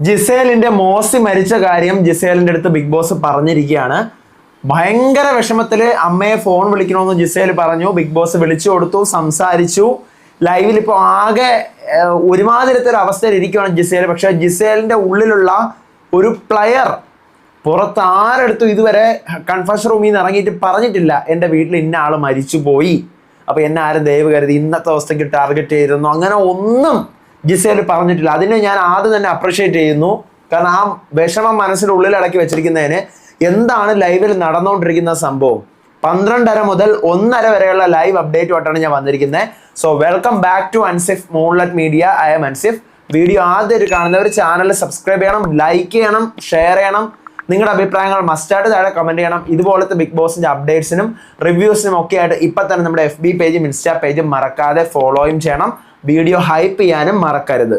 ജിസേലിന്റെ മോസി മരിച്ച കാര്യം ജിസേലിന്റെ അടുത്ത് ബിഗ് ബോസ് പറഞ്ഞിരിക്കുകയാണ്. ഭയങ്കര വിഷമത്തിൽ അമ്മയെ ഫോൺ വിളിക്കണമെന്ന് ജിസേൽ പറഞ്ഞു. ബിഗ് ബോസ് വിളിച്ചു കൊടുത്തു സംസാരിച്ചു. ലൈവിൽ ഇപ്പോൾ ആകെ ഒരുമാതിരത്തെ ഒരു അവസ്ഥയിൽ ഇരിക്കുകയാണ് ജിസേൽ. പക്ഷെ ജിസേലിന്റെ ഉള്ളിലുള്ള ഒരു പ്ലെയർ പുറത്ത് ആരെടുത്തും ഇതുവരെ കൺഫഷൻ റൂമിൽ നിന്ന് ഇറങ്ങിയിട്ട് പറഞ്ഞിട്ടില്ല. എന്റെ വീട്ടിൽ ഇന്ന ആൾ മരിച്ചു പോയി അപ്പൊ എന്നെ ആരും ദയവ് കരുതി ഇന്നത്തെ അവസ്ഥയ്ക്ക് ടാർഗറ്റ് ചെയ്തിരുന്നു. അങ്ങനെ ഒന്നും ജിസേൽ പറഞ്ഞിട്ടില്ല. അതിനെ ഞാൻ ആദ്യം തന്നെ അപ്രിഷ്യേറ്റ് ചെയ്യുന്നു. കാരണം ആ വിഷമം മനസ്സിനുള്ളിൽ അടക്കി വെച്ചിരിക്കുന്നതിന് എന്താണ് ലൈവിൽ നടന്നുകൊണ്ടിരിക്കുന്ന സംഭവം? പന്ത്രണ്ടര മുതൽ ഒന്നര വരെയുള്ള ലൈവ് അപ്ഡേറ്റുമായിട്ടാണ് ഞാൻ വന്നിരിക്കുന്നത് so welcome back to Ansif Moonlet media I'm Ansif video ആദ്യമായിട്ട് കാണുന്നവർ ചാനൽ സബ്സ്ക്രൈബ് ചെയ്യണം ലൈക്ക് ചെയ്യണം ഷെയർ ചെയ്യണം. നിങ്ങളുടെ അഭിപ്രായങ്ങൾ മസ്റ്റായിട്ട് താഴെ കമന്റ് ചെയ്യണം. ഇതുപോലത്തെ ബിഗ് ബോസിന്റെ അപ്ഡേറ്റ്സിനും റിവ്യൂസിനും ഒക്കെ ആയിട്ട് ഇപ്പം തന്നെ നമ്മുടെ എഫ് ബി പേജും ഇൻസ്റ്റാ പേജും മറക്കാതെ ഫോളോയും ചെയ്യണം. വീഡിയോ ഹൈപ്പ് ചെയ്യാനും മറക്കരുത്.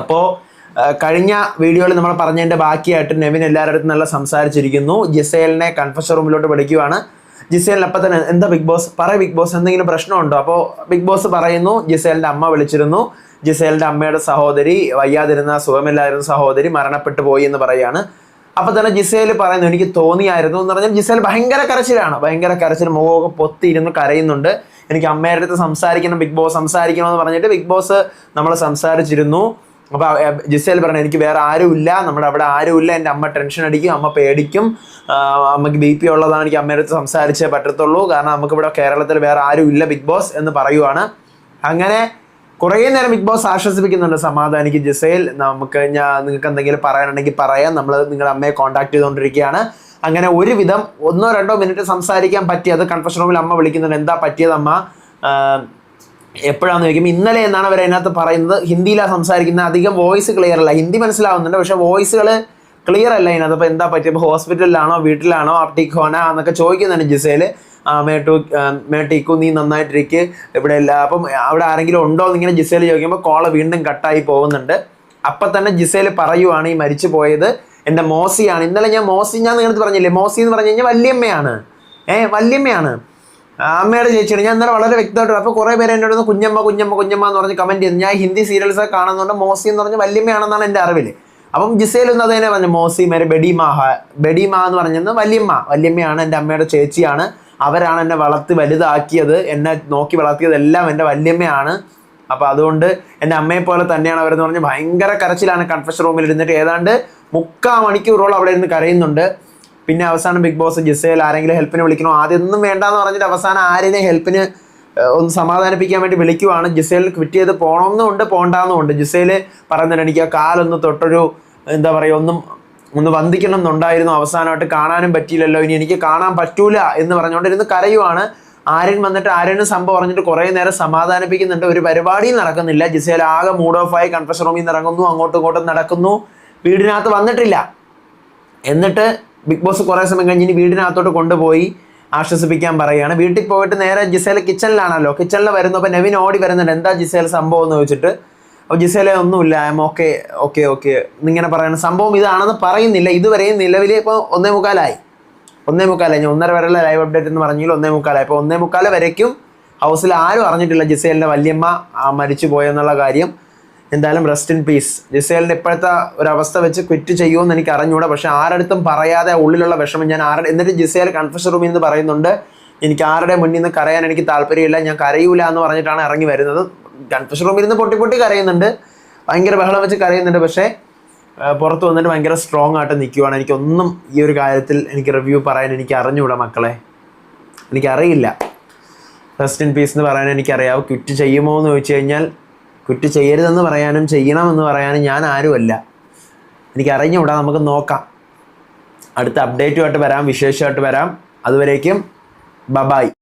അപ്പോൾ കഴിഞ്ഞ വീഡിയോയിൽ നമ്മൾ പറഞ്ഞതിന്റെ ബാക്കിയായിട്ട് നെവിൻ എല്ലാവരുടെ അടുത്തും നല്ല സംസാരിച്ചിരിക്കുന്നു. ജിസേലിനെ കൺഫഷൻ റൂമിലോട്ട് വിളിക്കുവാണ്. ജിസേലിന് അപ്പം തന്നെ എന്താ ബിഗ് ബോസ്? പറ ബിഗ് ബോസ് എന്തെങ്കിലും പ്രശ്നമുണ്ടോ? അപ്പോൾ ബിഗ് ബോസ് പറയുന്നു ജിസേലിന്റെ അമ്മ വിളിച്ചിരുന്നു. ജിസേലിന്റെ അമ്മയുടെ സഹോദരി വയ്യാതിരുന്ന സുഖമില്ലാതിരുന്ന സഹോദരി മരണപ്പെട്ടു പോയി എന്ന് പറയുകയാണ് അപ്പൊ തന്നെ ജിസേൽ പറയുന്നു എനിക്ക് തോന്നിയായിരുന്നു എന്ന് പറഞ്ഞാൽ ജിസേൽ ഭയങ്കര കരച്ചിലാണ്. ഭയങ്കര കരച്ചിൽ മുഖമൊക്കെ പൊത്തിയിരുന്ന് കരയുന്നുണ്ട്. എനിക്ക് അമ്മയുടെ അടുത്ത് സംസാരിക്കണം ബിഗ് ബോസ് സംസാരിക്കണം എന്ന് പറഞ്ഞിട്ട് ബിഗ് ബോസ് നമ്മൾ സംസാരിച്ചിരുന്നു. അപ്പൊ ജിസേൽ പറഞ്ഞു എനിക്ക് വേറെ ആരുമില്ല നമ്മുടെ അവിടെ ആരുമില്ല എന്റെ അമ്മ ടെൻഷൻ അടിക്കും അമ്മ പേടിക്കും. അമ്മയ്ക്ക് ബി പി ഉള്ളതാണ് എനിക്ക് അമ്മയുടെ അടുത്ത് സംസാരിച്ചേ പറ്റത്തുള്ളൂ. കാരണം നമുക്കിവിടെ കേരളത്തിൽ വേറെ ആരുമില്ല ബിഗ് ബോസ് എന്ന് പറയുവാണ്. അങ്ങനെ കുറേ നേരം ബിഗ് ബോസ് ആശ്വസിപ്പിക്കുന്നുണ്ട് സമാധാനിക്ക് ജിസേൽ നമുക്ക് ഞാൻ നിങ്ങൾക്ക് എന്തെങ്കിലും പറയാനുണ്ടെങ്കിൽ പറയാം. നമ്മൾ നിങ്ങളുടെ അമ്മയെ കോൺടാക്ട് ചെയ്തുകൊണ്ടിരിക്കുകയാണ്. അങ്ങനെ ഒരുവിധം ഒന്നോ രണ്ടോ മിനിറ്റ് സംസാരിക്കാൻ പറ്റി. അത് കൺഫഷൻ റൂമിൽ അമ്മ വിളിക്കുന്നുണ്ട്. എന്താ പറ്റിയത് അമ്മ എപ്പോഴാന്ന് ചോദിക്കും. ഇന്നലെ എന്നാണ് അവർ അതിനകത്ത് പറയുന്നത്? ഹിന്ദിയിലാണ് സംസാരിക്കുന്നത് അധികം വോയിസ് ക്ലിയർ അല്ല. ഹിന്ദി മനസ്സിലാവുന്നുണ്ട്. പക്ഷേ വോയിസുകൾ ക്ലിയർ അല്ല. അതിനകത്ത് അപ്പോൾ എന്താ പറ്റിയത്? ഹോസ്പിറ്റലിലാണോ വീട്ടിലാണോ? അപ്റ്റിക്കോന എന്നൊക്കെ ചോദിക്കുന്നുണ്ട് ജിസേൽ. ആ മേട്ടു മേട്ടിക്കു നീ നന്നായിട്ടിരിക്ക്. ഇവിടെ എല്ലാം അപ്പം അവിടെ ആരെങ്കിലും ഉണ്ടോ എന്ന് ഇങ്ങനെ ജിസേൽ ചോദിക്കുമ്പോൾ കോള വീണ്ടും കട്ടായി പോകുന്നുണ്ട്. അപ്പം തന്നെ ജിസേൽ പറയുവാണ് ഈ മരിച്ചു പോയത്. എന്റെ മോസിയാണ്. ഇന്നലെ ഞാൻ മോസി ഞാൻ നിങ്ങൾക്ക് പറഞ്ഞില്ലേ? മോസി എന്ന് പറഞ്ഞു കഴിഞ്ഞാൽ വല്യമ്മയാണ്. ഏ വല്യമ്മയാണ്. അമ്മയുടെ ചേച്ചിയാണ്. ഞാൻ ഇന്നലെ വളരെ വ്യക്തമായിട്ട് അപ്പോൾ കുറേ പേര് എന്നോട് കുഞ്ഞമ്മ കുഞ്ഞമ്മ കുഞ്ഞമ്മ എന്ന് പറഞ്ഞ് കമന്റ് ചെയ്തു. ഞാൻ ഹിന്ദി സീരിയൽസ് കാണുന്നതുകൊണ്ട് മോസി എന്ന് പറഞ്ഞ് വല്യമ്മയാണെന്നാണ് എന്റെ അറിവിൽ അപ്പം ജിസേൽ ഒന്ന് പറഞ്ഞു. മോസി മേരെ ബെഡിമാഹ ബെഡിമ എന്ന് പറഞ്ഞത് വല്യമ്മ. വല്യമ്മയാണ് എന്റെ അമ്മയുടെ ചേച്ചിയാണ്. അവരാണ് എന്നെ വളർത്തി വലുതാക്കിയത് എന്നെ നോക്കി വളർത്തിയതെല്ലാം എന്റെ വല്യമ്മയാണ്. അപ്പോൾ അതുകൊണ്ട് എന്റെ അമ്മയെ പോലെ തന്നെയാണ് അവരെന്ന് പറഞ്ഞ് ഭയങ്കര കരച്ചിലാണ് കൺഫഷൻ റൂമിൽ ഇരുന്നിട്ട്. ഏതാണ്ട് മുക്കാൽ മണിക്കൂറോളം അവിടെ ഇരുന്ന് കരയുന്നുണ്ട്. പിന്നെ അവസാനം ബിഗ് ബോസ് ജിസയിൽ ആരെങ്കിലും ഹെൽപ്പിന് വിളിക്കണോ? ആദ്യമൊന്നും വേണ്ടാന്ന് പറഞ്ഞിട്ട് അവസാനം ആരെയും ഹെൽപ്പിന് ഒന്ന് സമാധാനിപ്പിക്കാൻ വേണ്ടി വിളിക്കുവാണ്. ജിസേൽ ക്വിറ്റ് ചെയ്ത് പോകണമെന്നുണ്ട് പോകണ്ടെന്നുമുണ്ട് ജിസേൽ പറയുന്നുണ്ട് എനിക്ക് ആ കാലൊന്ന് തൊട്ടൊരു എന്താ പറയുക ഒന്നും ഒന്ന് വന്ദിക്കണം എന്നുണ്ടായിരുന്നു അവസാനമായിട്ട് കാണാനും പറ്റിയില്ലല്ലോ. ഇനി എനിക്ക് കാണാൻ പറ്റൂല എന്ന് പറഞ്ഞുകൊണ്ടിരുന്ന് കരയുവാണ്. ആര്യൻ വന്നിട്ട് ആര്യനും സംഭവം പറഞ്ഞിട്ട് കുറേ നേരം സമാധാനിപ്പിക്കുന്നുണ്ട്. ഒരു പരിപാടിയും നടക്കുന്നില്ല. ജിസേൽ ആകെ മൂഡ് ഓഫ് ആയി കൺഫ്രഷൻ റൂമിൽ നിന്ന് ഇറങ്ങുന്നു അങ്ങോട്ടും ഇങ്ങോട്ടും നടക്കുന്നു. വീടിനകത്ത് വന്നിട്ടില്ല. എന്നിട്ട് ബിഗ് ബോസ് കുറേ സമയം കഴിഞ്ഞ് ഇനി വീടിനകത്തോട്ട് കൊണ്ടുപോയി ആശ്വസിപ്പിക്കാൻ പറയുകയാണ്. വീട്ടിൽ പോയിട്ട് നേരെ ജിസേൽ കിച്ചണിലാണല്ലോ കിച്ചണിൽ വരുന്നപ്പോൾ നവീൻ ഓടി വരുന്നുണ്ട്. എന്താ ജിസേൽ സംഭവം എന്ന് ചോദിച്ചിട്ട് ജിസേലെ ഒന്നുമില്ല I'm okay okay okay എന്നിങ്ങനെ പറയുന്ന സംഭവം ഇതാണെന്ന് പറയുന്നില്ല. ഇതുവരെയും നിലവിൽ ഇപ്പോൾ ഒന്നേ മുക്കാലായി. ഒന്നേ മുക്കാലായി. ഞാൻ ഒന്നര വരെയുള്ള ലൈവ് അപ്ഡേറ്റ് എന്ന് പറഞ്ഞെങ്കിൽ ഒന്നേ മുക്കാലായി. അപ്പോൾ ഒന്നേ മുക്കാല വരയ്ക്കും. ഹൗസിൽ ആരും അറിഞ്ഞിട്ടില്ല ജിസേലിന്റെ വല്യമ്മ മരിച്ചു പോയെന്നുള്ള കാര്യം. എന്തായാലും റെസ്റ്റ് ഇൻ പീസ് ജിസേലിന്റെ ഇപ്പോഴത്തെ ഒരു അവസ്ഥ വെച്ച് ക്വിറ്റ് ചെയ്യുമെന്ന് എനിക്ക് അറിഞ്ഞൂടാ. പക്ഷേ ആരടുത്തും പറയാതെ ഉള്ളിലുള്ള വിഷമം ഞാൻ ആരുടെ എന്നിട്ട് ജിസേൽ കൺഫ്യൂഷൻ റൂമിൽ നിന്ന് പറയുന്നുണ്ട് എനിക്ക് ആരുടെ മുന്നിൽ നിന്ന് കരയാൻ എനിക്ക് താല്പര്യമില്ല ഞാൻ കരയൂല എന്ന് പറഞ്ഞിട്ടാണ് ഇറങ്ങി വരുന്നത്. കൺഫഷൻ റൂമിൽ ഇരുന്ന് പൊട്ടി പൊട്ടി കരയുന്നുണ്ട്. ഭയങ്കര ബഹളം വെച്ച് കരയുന്നുണ്ട്. പക്ഷേ പുറത്ത് വന്നിട്ട് ഭയങ്കര സ്ട്രോങ് ആയിട്ട് നിൽക്കുവാണ് എനിക്കൊന്നും ഈ ഒരു കാര്യത്തിൽ എനിക്ക് റിവ്യൂ പറയാൻ എനിക്ക് അറിഞ്ഞൂടാ മക്കളെ. എനിക്കറിയില്ല. റെസ്റ്റ് ഇൻ പീസ് എന്ന് പറയാൻ എനിക്കറിയാം. ക്വിറ്റ് ചെയ്യുമോ എന്ന് ചോദിച്ചു കഴിഞ്ഞാൽ ക്വിറ്റ് ചെയ്യരുതെന്ന് പറയാനും ചെയ്യണമെന്ന് പറയാനും ഞാൻ ആരുമല്ല. എനിക്ക് അറിഞ്ഞുകൂടാ നമുക്ക് നോക്കാം. അടുത്ത അപ്ഡേറ്റുമായിട്ട് വരാം. വിശേഷമായിട്ട് വരാം. അതുവരേക്കും ബബായ്